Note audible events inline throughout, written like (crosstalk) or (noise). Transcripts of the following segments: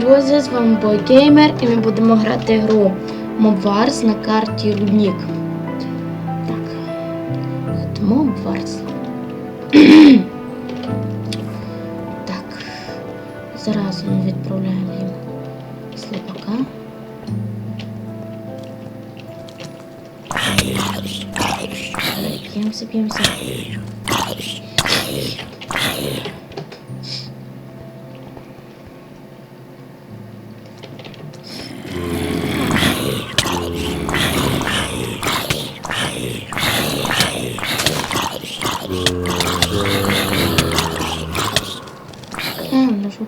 Друзі! З вами BoyGamer і ми будемо грати гру Mob на карті Руднік. Так. Mob (clears throat) так. Зараз ми відправляємо їм сліпака. П'ємося, п'ємося.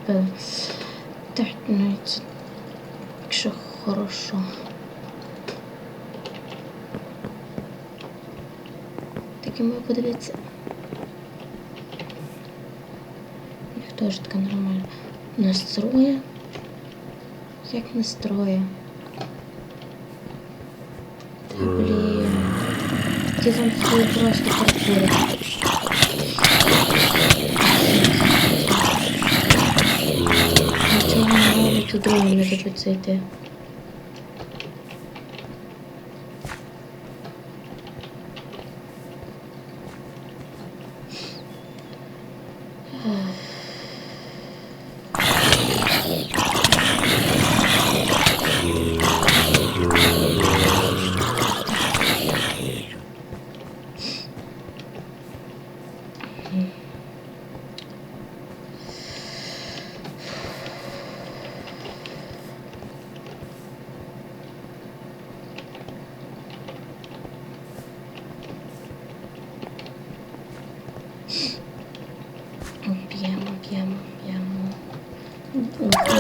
Не. Так, ну і це якщо хорошо. Таке ми подивіться. Ніхто ж таке нормально. Настроє. Як настроє? Блін. Ті там свої просто квартири. Нічого не робить, у другий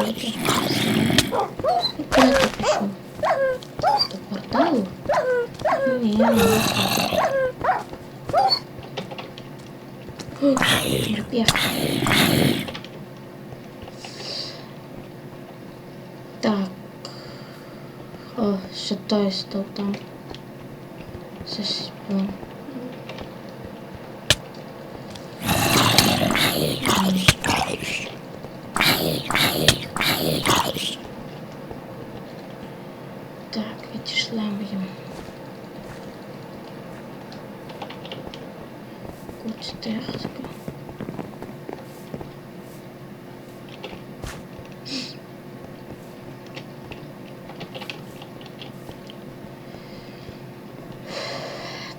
Виходить. Куди ти пішов? До порталу? Ні, не виходить. Так. О, ще той став там. Спон. Так, відійшлемо їм. Куча техніка.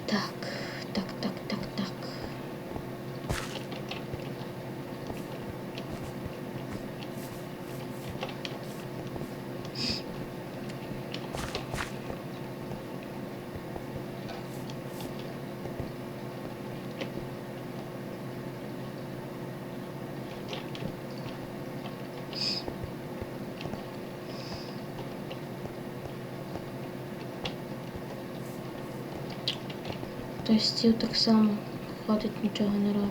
Так, так, так, так, так. Стіл так само ходить, нічого не робить.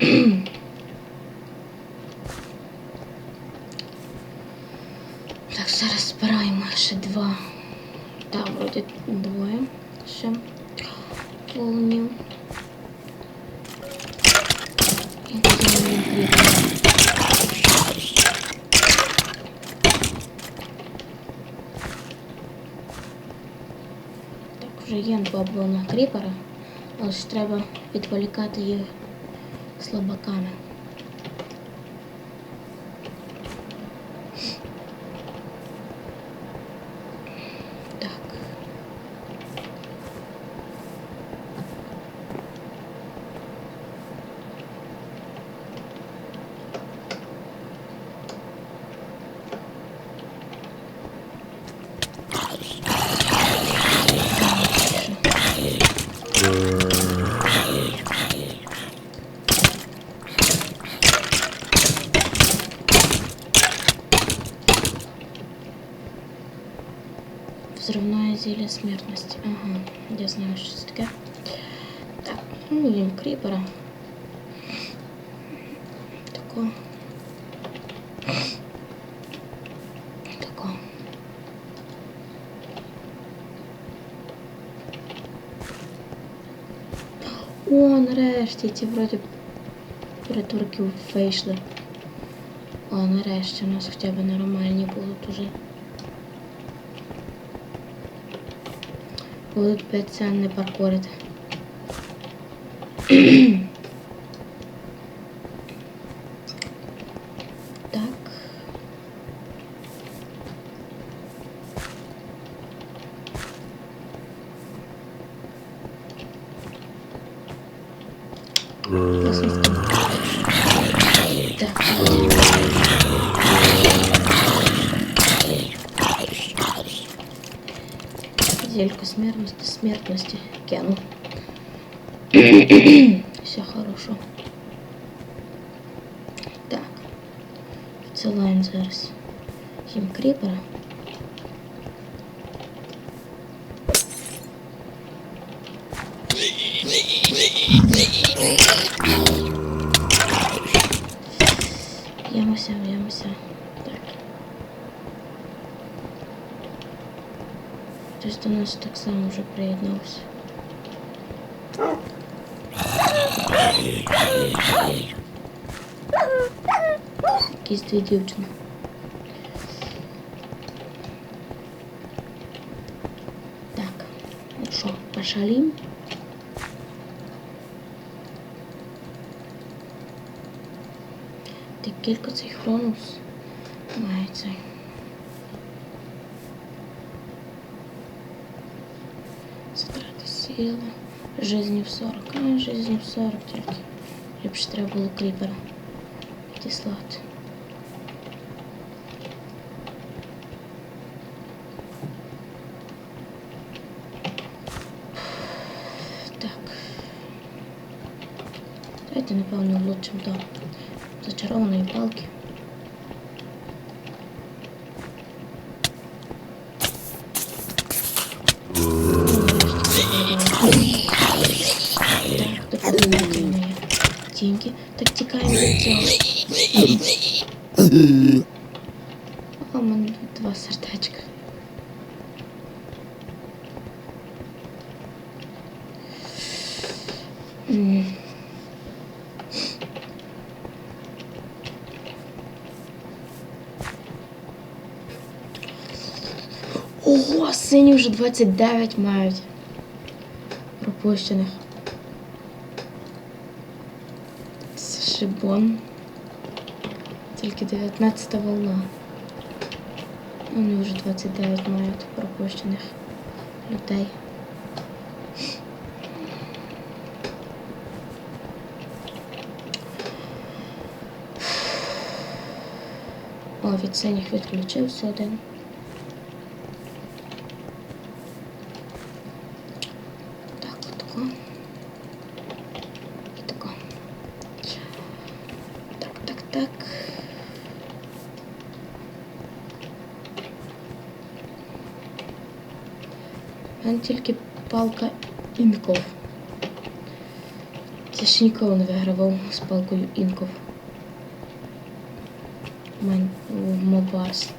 (clears throat) Так, зараз збираємо ще два. Так, вроді двоє ще волнів. І кинемо дві. Так, вже два на кріпера, але ж треба відволікати їх слабаками. Так. Взрывное зелье смертности. Ага, я знаю, що це таке. Так, ну їм кріпера. Тако. Тако. О, нарешті ці вроді притурки вийшли. О, нарешті у нас хоча б нормальні будуть уже. Будуть п'ять це не паркурити. Зелька смертности, смертности. Кену. (coughs) Все хорошо. Так. Відсилаємо зараз їм кріпера. Ямося, ямося. Хтось до нас так само вже приєднався. Якісь дві дівчини. Так, ну що, пошалім? Ти кілька цей хронус Затрати сили. Жизнів 40. А, жизнів 40 тільки. Ліпше треба було кріпера відіслати. Так. Давайте, напевно, влучимо до зачарованої палки. Так, допомогти мені. Тінки. Так тікаємо від цього. О, у мене тут два сердечка. М. Ого, сині вже 29 мають пропущених. Це шибон. Тільки 19 волна. Вони вже 29 мають пропущених людей. О, від синіх відключився один. Так, тако. І тако. Так. Мене тільки палка інков. Це ще ніколи не вигравав з палкою інков. В Мобарс.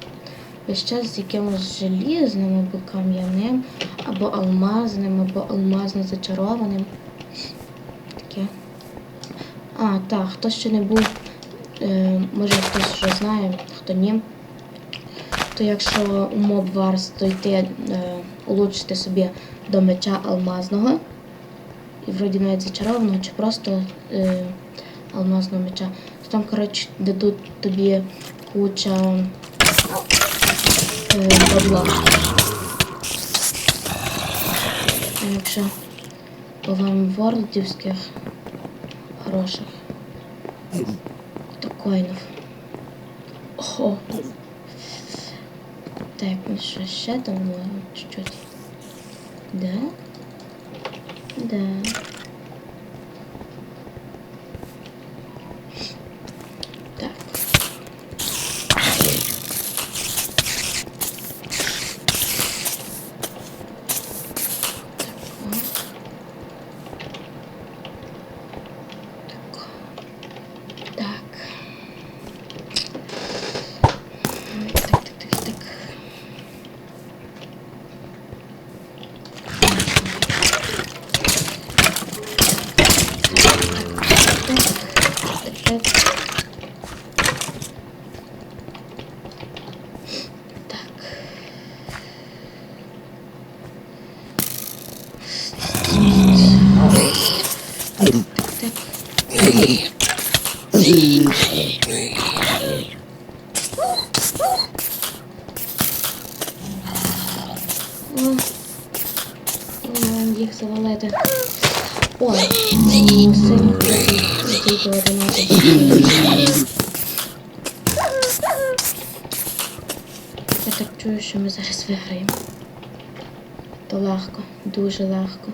Весь час з якимось желізним або кам'яним, або алмазним, або алмазно зачарованим. Таке. А, так, хто ще не був, може хтось вже знає, хто ні. То якщо у Mob Wars то йти е, улучшити собі до меча алмазного, і вроді навіть зачарованого, чи просто е, алмазного меча, то там, коротше, дадуть тобі куча е, бабла. Якщо по вам вордівських грошах, коїнів. Ого. Так, ну що, ще там було. Да? Да. Дійти 11. Я так чую, що ми зараз виграємо. То легко, дуже легко.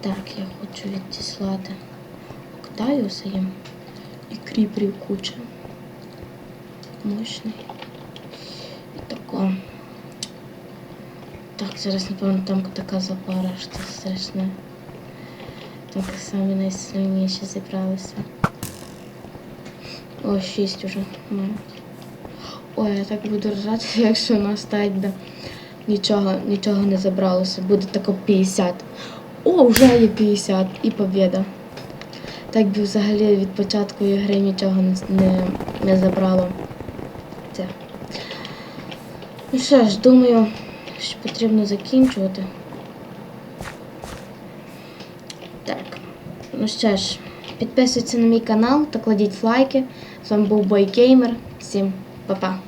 Так, я хочу відіслати Октавіуса їм і кріперів куча. Мощний. І тако. Так, зараз, напевно, там така запара, що це страшне. Там самі найсильніші зібралися. О, шість уже мають. Ой, я так буду ржати, (laughs) якщо нас так нічого, нічого не забралося. Буде тако 50. О, вже є 50 і побіда. Так би взагалі від початку ігри нічого не, не, не забрало. Це. Ну що ж, думаю, що потрібно закінчувати. Так. Ну що ж, підписуйтесь на мій канал та кладіть лайки. З вами був Бойгеймер. Всім па-па.